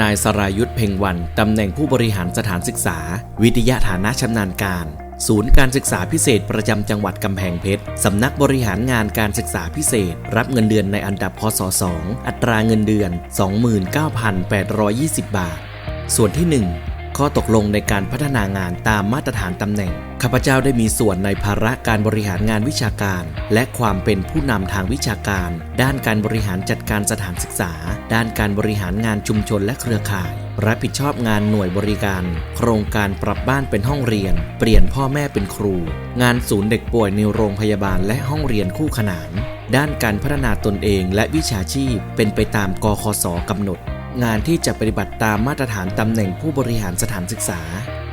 นายสรายุทธเพ่งวัน ตำแหน่งผู้บริหารสถานศึกษา วิทยาฐานะชำนาญการ ศูนย์การศึกษาพิเศษประจำจังหวัดกำแพงเพชร สำนักบริหารงานการศึกษาพิเศษ รับเงินเดือนในอันดับพศ 2 อัตราเงินเดือน 29,820 บาท ส่วนที่ 1 ข้อตกลงในการพัฒนางานตามมาตรฐานตำแหน่ง ข้าพเจ้าได้มีส่วนในภาระการบริหารงานวิชาการ และความเป็นผู้นำทางวิชาการ ด้านการบริหารจัดการสถานศึกษา ด้านการบริหารงานชุมชนและเครือข่าย รับผิดชอบงานหน่วยบริการ โครงการปรับบ้านเป็นห้องเรียน เปลี่ยนพ่อแม่เป็นครู งานศูนย์เด็กป่วยในโรงพยาบาลและห้องเรียนคู่ขนาน ด้านการพัฒนาตนเองและวิชาชีพเป็นไปตามกคสกำหนด งานที่จะปฏิบัติตามมาตรฐานตำแหน่งผู้บริหารสถานศึกษา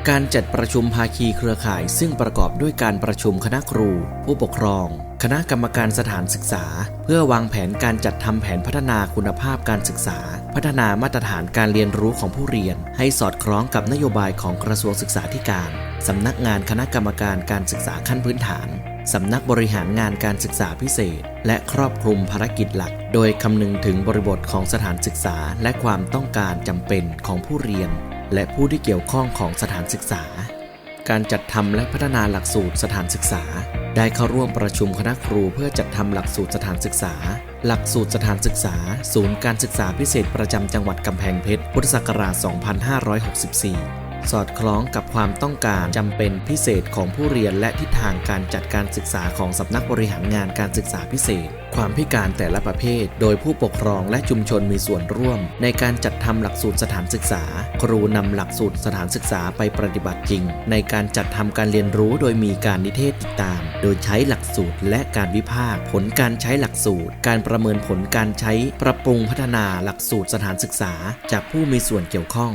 การจัดประชุมภาคีเครือข่าย ซึ่งประกอบด้วยการประชุมคณะครู ผู้ปกครอง คณะกรรมการสถานศึกษา เพื่อวางแผนการจัดทำแผนพัฒนาคุณภาพการศึกษา พัฒนามาตรฐานการเรียนรู้ของผู้เรียน ให้สอดคล้องกับนโยบายของกระทรวงศึกษาธิการสำนักงานคณะกรรมการการศึกษาขั้นพื้นฐาน สำนักบริหารงานการศึกษาพิเศษ และครอบคลุมภารกิจหลัก โดยคำนึงถึงบริบทของสถานศึกษา และความต้องการจำเป็นของผู้เรียน และผู้ที่เกี่ยวข้องของสถานศึกษา การจัดทำและพัฒนาหลักสูตรสถานศึกษา ได้เข้าร่วมประชุมคณะครูเพื่อจัดทำหลักสูตรสถานศึกษา หลักสูตรสถานศึกษา ศูนย์การศึกษาพิเศษประจำจังหวัดกำแพงเพชร พุทธศักราช 2564 สอดคล้องกับความต้องการจำเป็นพิเศษของผู้เรียนและทิศทางการจัดการศึกษาของสำนักบริหารงานการศึกษาพิเศษ ความพิการแต่ละประเภท โดยผู้ปกครองและชุมชนมีส่วนร่วม ในการจัดทำหลักสูตรสถานศึกษา ครูนำหลักสูตรสถานศึกษาไปปฏิบัติจริง ในการจัดทำการเรียนรู้โดยมีการนิเทศติดตาม โดยใช้หลักสูตรและการวิพากษ์ผลการใช้หลักสูตร การประเมินผลการใช้ปรับปรุงพัฒนาหลักสูตรสถานศึกษา จากผู้มีส่วนเกี่ยวข้อง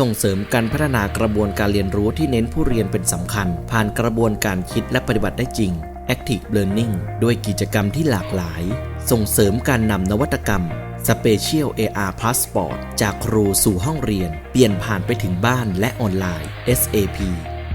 ส่งเสริมการพัฒนากระบวนการเรียนรู้ที่เน้นผู้เรียนเป็นสำคัญ ผ่านกระบวนการคิดและปฏิบัติได้จริง Active Learning ด้วยกิจกรรมที่หลากหลาย ส่งเสริมการนำนวัตกรรม Special AR Passport จากครูสู่ห้องเรียน เปลี่ยนผ่านไปถึงบ้านและออนไลน์ SAP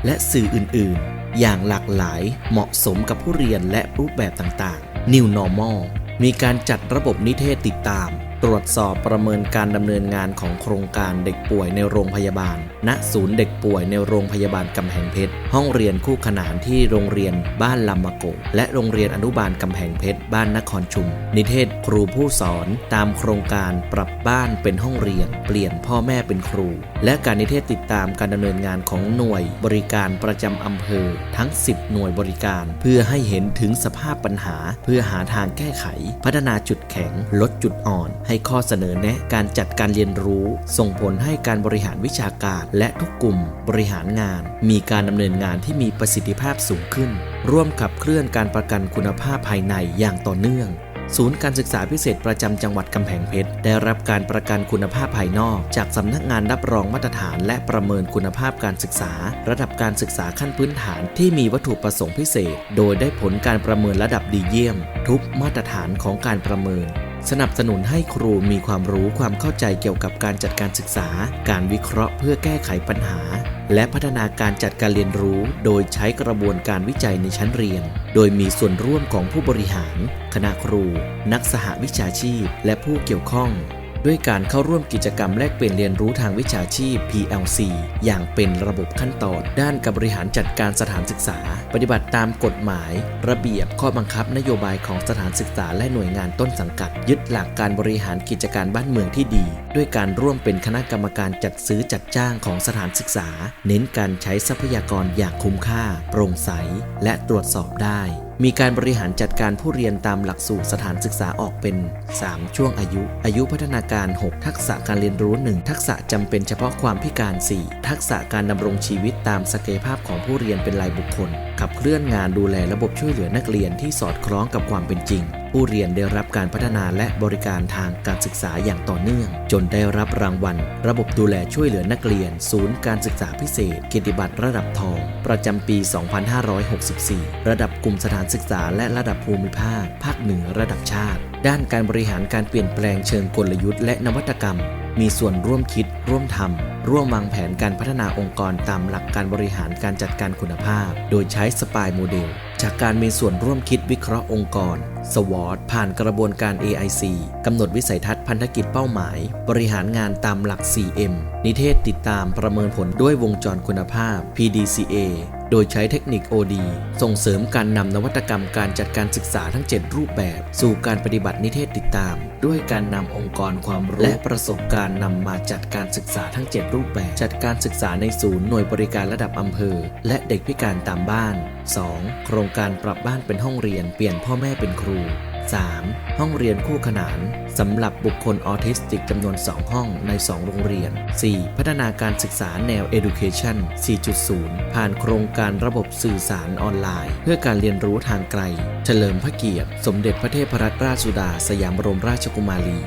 และสื่ออื่น ๆ อย่างหลากหลายเหมาะสมกับผู้เรียนและรูปแบบต่าง ๆ New Normal มีการจัดระบบนิเทศติดตาม ตรวจสอบประเมินการดำเนินงานของโครงการเด็กป่วยในโรงพยาบาล ณ ศูนย์เด็กป่วยในโรงพยาบาลกำแพงเพชร ห้องเรียนคู่ขนานที่โรงเรียนบ้านลำมะโก และโรงเรียนอนุบาลกำแพงเพชร บ้านนครชุม นิเทศครูผู้สอน ตามโครงการปรับบ้านเป็นห้องเรียน เปลี่ยนพ่อแม่เป็นครู และการนิเทศติดตามการดำเนินงานของหน่วยบริการประจำอำเภอ ทั้ง 10 หน่วยบริการ เพื่อให้เห็นถึงสภาพปัญหา เพื่อหาทางแก้ไขพัฒนาจุดแข็ง ลดจุดอ่อน ให้ข้อเสนอแนะการจัดการเรียนรู้ ส่งผลให้การบริหารวิชาการ และทุกกลุ่มบริหารงาน มีการดำเนินงานที่มีประสิทธิภาพสูงขึ้น ร่วมขับเคลื่อนการประกันคุณภาพภายในอย่างต่อเนื่อง ศูนย์การศึกษาพิเศษประจำจังหวัดกำแพงเพชร ได้รับการประกันคุณภาพภายนอก จากสำนักงานรับรองมาตรฐาน และประเมินคุณภาพการศึกษา ระดับการศึกษาขั้นพื้นฐานที่มีวัตถุประสงค์พิเศษ โดยได้ผลการประเมินระดับดีเยี่ยม ทุกมาตรฐานของการประเมิน สนับสนุนให้ครูมีความรู้ความเข้าใจเกี่ยวกับการจัดการศึกษา การวิเคราะห์เพื่อแก้ไขปัญหา และพัฒนาการจัดการเรียนรู้ โดยใช้กระบวนการวิจัยในชั้นเรียน โดยมีส่วนร่วมของผู้บริหาร คณะครู นักสหวิชาชีพ และผู้เกี่ยวข้อง ด้วยการเข้าร่วมกิจกรรมแลกเปลี่ยนเรียนรู้ทางวิชาชีพ PLC อย่างเป็นระบบขั้นตอน ด้านการบริหารจัดการสถานศึกษา ปฏิบัติตามกฎหมาย ระเบียบข้อบังคับนโยบายของสถานศึกษาและหน่วยงานต้นสังกัด ยึดหลักการบริหารกิจการบ้านเมืองที่ดี ด้วยการร่วมเป็นคณะกรรมการจัดซื้อจัดจ้างของสถานศึกษา เน้นการใช้ทรัพยากรอย่างคุ้มค่า โปร่งใส และตรวจสอบได้ มีการบริหารจัดการผู้เรียนตามหลักสูตรสถานศึกษาออกเป็น 3 ช่วงอายุ อายุพัฒนาการ 6 ทักษะการเรียนรู้ 1 ทักษะจำเป็นเฉพาะความพิการ 4 ทักษะการดำรงชีวิตตามศักยภาพของผู้เรียนเป็นรายบุคคล ขับเคลื่อนงานดูแลระบบช่วยเหลือนักเรียนที่สอดคล้องกับความเป็นจริงผู้เรียนได้รับการพัฒนาและบริการทางการศึกษาอย่างต่อเนื่อง จนได้รับรางวัล ระบบดูแลช่วยเหลือนักเรียน ศูนย์การศึกษาพิเศษเกียรติบัตรระดับทอง ประจำปี 2564 ระดับกลุ่มสถานศึกษาและระดับภูมิภาค ภาคเหนือระดับชาติ ด้านการบริหารการเปลี่ยนแปลงเชิงกลยุทธ์และนวัตกรรม มีส่วนร่วมคิด ร่วมทำร่วมวางแผนการพัฒนาองค์กรตามหลักการบริหารการจัดการคุณภาพ โดยใช้สปายโมเดล จากการมีส่วนร่วมคิดวิเคราะห์องค์กร สวอตผ่านกระบวนการ AIC กำหนดวิสัยทัศน์พันธกิจเป้าหมาย บริหารงานตามหลัก 4M นิเทศติดตามประเมินผลด้วยวงจรคุณภาพ PDCA โดยใช้เทคนิค OD ส่งเสริมการนำนวัตกรรมการจัดการศึกษาทั้ง 7 รูปแบบ สู่การปฏิบัตินิเทศติดตาม ด้วยการนำองค์กรความรู้และประสบการณ์นำมาจัดการศึกษาทั้ง 7 รูปแบบ จัดการศึกษาในศูนย์หน่วยบริการระดับอำเภอ และเด็กพิการตามบ้าน 2. โครงการปรับบ้านเป็นห้องเรียนเปลี่ยนพ่อแม่เป็นครู 3. ห้องเรียนคู่ขนานสำหรับบุคคลออทิสติกจำนวน 2 ห้องใน 2 โรงเรียน 4. พัฒนาการศึกษาแนว Education 4.0 ผ่านโครงการระบบสื่อสารออนไลน์ เพื่อการเรียนรู้ทางไกล เฉลิมพระเกียรติ สมเด็จพระเทพรัตนราชสุดา สยามบรมราชกุมารี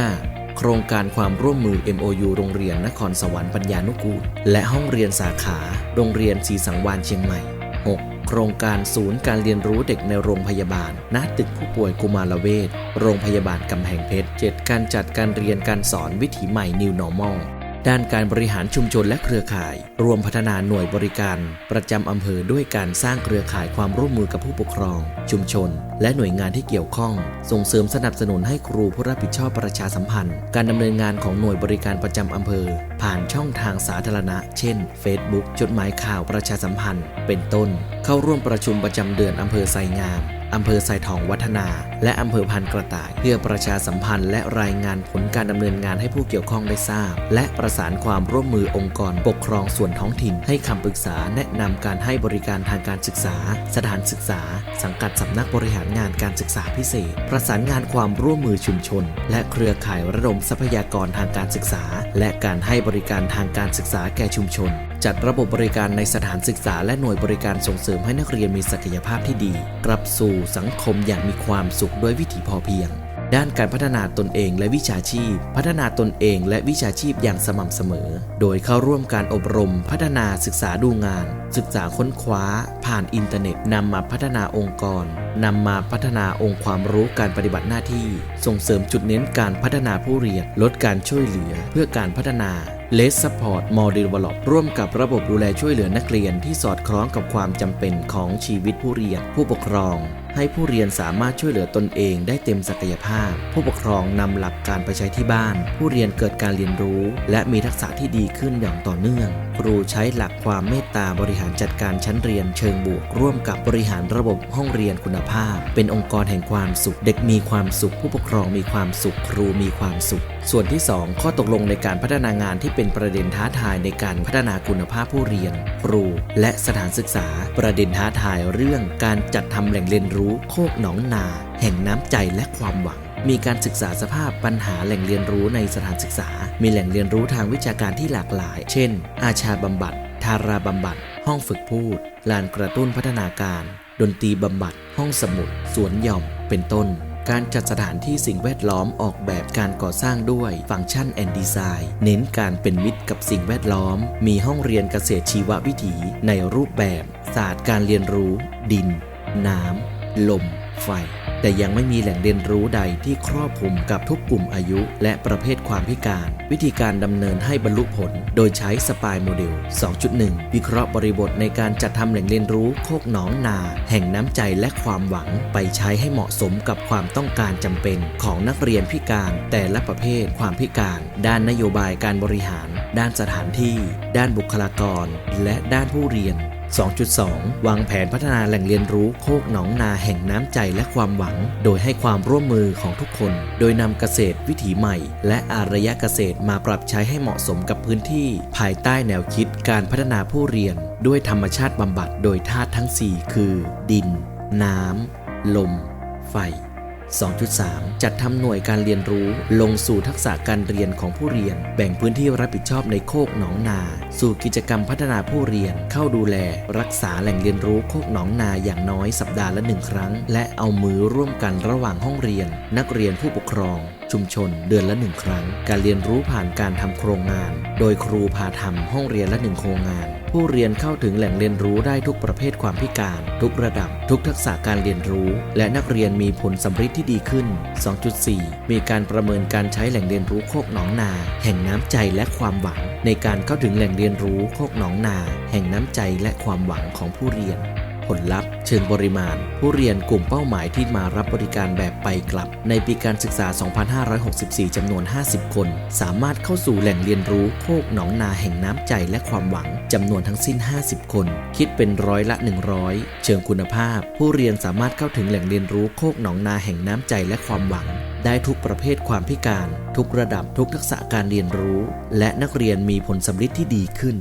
5. โครงการความร่วมมือ MOU โรงเรียนนครสวรรค์ปัญญานุกูล และห้องเรียนสาขา โรงเรียนศรีสังวานเชียงใหม่ 6. โครงการศูนย์การเรียนรู้เด็กในโรงพยาบาล ณ ตึกผู้ป่วยกุมารเวชโรงพยาบาลกำแพงเพชร 7. การจัดการเรียนการสอนวิถีใหม่ New Normal ด้านการบริหารชุมชนและเครือข่าย รวมพัฒนาหน่วยบริการ ประจำอำเภอด้วยการสร้างเครือข่ายความร่วมมือกับผู้ปกครอง ชุมชน และหน่วยงานที่เกี่ยวข้อง ส่งเสริมสนับสนุนให้ครูผู้รับผิดชอบประชาสัมพันธ์ การดำเนินงานของหน่วยบริการประจำอำเภอ ผ่านช่องทางสาธารณะ เช่น Facebook จดหมายข่าวประชาสัมพันธ์ เป็นต้น เข้าร่วมประชุมประจำเดือนอำเภอไซงามอำเภอไซทองวัฒนา และอำเภอพันกระต่าย เพื่อประชาสัมพันธ์และรายงานผลการดำเนินงานให้ผู้เกี่ยวข้องได้ทราบ และประสานความร่วมมือองค์กรปกครองส่วนท้องถิ่น ให้คำปรึกษาแนะนำการให้บริการทางการศึกษา สถานศึกษา สังกัดสำนักบริหารงานการศึกษาพิเศษ ประสานงานความร่วมมือชุมชน และเครือข่ายระดมทรัพยากรทางการศึกษา และการให้บริการทางการศึกษาแก่ชุมชน จัดระบบบริการในสถานศึกษาและหน่วยบริการส่งเสริมให้นักเรียนมีศักยภาพที่ดี กลับสู่สังคมอย่างมีความสุขด้วยวิถีพอเพียง ด้านการพัฒนาตนเองและวิชาชีพ พัฒนาตนเองและวิชาชีพอย่างสม่ำเสมอ โดยเข้าร่วมการอบรม พัฒนาศึกษาดูงาน ศึกษาค้นคว้า ผ่านอินเทอร์เน็ตนำมาพัฒนาองค์กรนำมาพัฒนาองค์ความรู้การปฏิบัติหน้าที่ ส่งเสริมจุดเน้นการพัฒนาผู้เรียนลดการช่วยเหลือเพื่อการพัฒนาเลสซัพพอร์ตมอล e เ e ล o p ร่วมกับระบบดูแลช่วยเหลือนักเรียนที่สอดคล้องกับความจำเป็นของชีวิตผู้เรียน ผู้ปกครอง ให้ผู้เรียนสามารถช่วยเหลือตนเองได้เต็มศักยภาพ ผู้ปกครองนำหลักการไปใช้ที่บ้าน ผู้เรียนเกิดการเรียนรู้ และมีทักษะที่ดีขึ้นอย่างต่อเนื่อง ครูใช้หลักความเมตตาบริหารจัดการชั้นเรียนเชิงบวก ร่วมกับบริหารระบบห้องเรียนคุณภาพ เป็นองค์กรแห่งความสุข เด็กมีความสุข ผู้ปกครองมีความสุข ครูมีความสุข ส่วนที่ 2 ข้อตกลงในการพัฒนางานที่เป็นประเด็นท้าทายในการพัฒนาคุณภาพผู้เรียน ครู และสถานศึกษา ประเด็นท้าทายเรื่องการจัดทำแหล่งเรียนรู้โคกหนองนา แห่งน้ำใจและความหวังมีการศึกษาสภาพปัญหาแหล่งเรียนรู้ในสถานศึกษา มีแหล่งเรียนรู้ทางวิชาการที่หลากหลาย เช่น อาชาบำบัด ทาราบำบัด ห้องฝึกพูด ลานกระตุ้นพัฒนาการ ดนตรีบำบัด ห้องสมุด สวนหย่อม เป็นต้น การจัดสถานที่สิ่งแวดล้อมออกแบบการก่อสร้างด้วยฟังก์ชันแอนด์ดีไซน์เน้นการเป็นมิตรกับสิ่งแวดล้อม มีห้องเรียนเกษตรชีววิถีในรูปแบบ ศาสตร์การเรียนรู้ ดิน น้ำ ลม ไฟ แต่ยังไม่มีแหล่งเรียนรู้ใดที่ครอบคลุมกับทุกกลุ่มอายุ และประเภทความพิการ วิธีการดำเนินให้บรรลุผล โดยใช้สปายโมเดล 2.1 วิเคราะห์บริบทในการจัดทำแหล่งเรียนรู้โคกหนองนา แห่งน้ำใจและความหวังไปใช้ให้เหมาะสมกับความต้องการจำเป็นของนักเรียนพิการ แต่ละประเภทความพิการ ด้านนโยบายการบริหาร ด้านสถานที่ ด้านบุคลากร และด้านผู้เรียน 2.2 วางแผนพัฒนาแหล่งเรียนรู้โคกหนองนาแห่งน้ำใจและความหวัง โดยให้ความร่วมมือของทุกคน โดยนำเกษตรวิถีใหม่ และอารยะเกษตรมาปรับใช้ให้เหมาะสมกับพื้นที่ ภายใต้แนวคิดการพัฒนาผู้เรียน ด้วยธรรมชาติบำบัดโดยธาตุทั้ง 4 คือ ดิน น้ำ ลม ไฟ 2.3 จัดทำหน่วยการเรียนรู้ลงสู่ทักษะการเรียนของผู้เรียน แบ่งพื้นที่รับผิดชอบในโคกหนองนา สู่กิจกรรมพัฒนาผู้เรียน เข้าดูแล รักษาแหล่งเรียนรู้โคกหนองนาอย่างน้อยสัปดาห์ละหนึ่งครั้ง และเอามือร่วมกันระหว่างห้องเรียน นักเรียนผู้ปกครอง ชุมชน เดือนละหนึ่งครั้ง การเรียนรู้ผ่านการทำโครงงาน โดยครูพาทำห้องเรียนละหนึ่งโครงงาน ผู้เรียนเข้าถึงแหล่งเรียนรู้ได้ทุกประเภทความพิการ ทุกระดับ ทุกทักษะการเรียนรู้ และนักเรียนมีผลสัมฤทธิ์ที่ดีขึ้น 2.4 มีการประเมินการใช้แหล่งเรียนรู้โคกหนองนา แห่งน้ำใจและความหวัง ในการเข้าถึงแหล่งเรียนรู้โคกหนองนา แห่งน้ำใจและความหวังของผู้เรียน ผลลัพธ์ เชิงปริมาณ ผู้เรียนกลุ่มเป้าหมายที่มารับบริการแบบไปกลับ ในปีการศึกษา 2564 จำนวน 50 คน สามารถเข้าสู่แหล่งเรียนรู้โคกหนองนาแห่งน้ำใจและความหวังจำนวนทั้งสิ้น 50 คน คิดเป็นร้อยละ 100 เชิงคุณภาพ ผู้เรียนสามารถเข้าถึงแหล่งเรียนรู้โคกหนองนาแห่งน้ำใจและความหวังได้ทุกประเภทความพิการ ทุกระดับทุกทักษะการเรียนรู้ และนักเรียนมีผลสำฤทธิ์ที่ดีขึ้น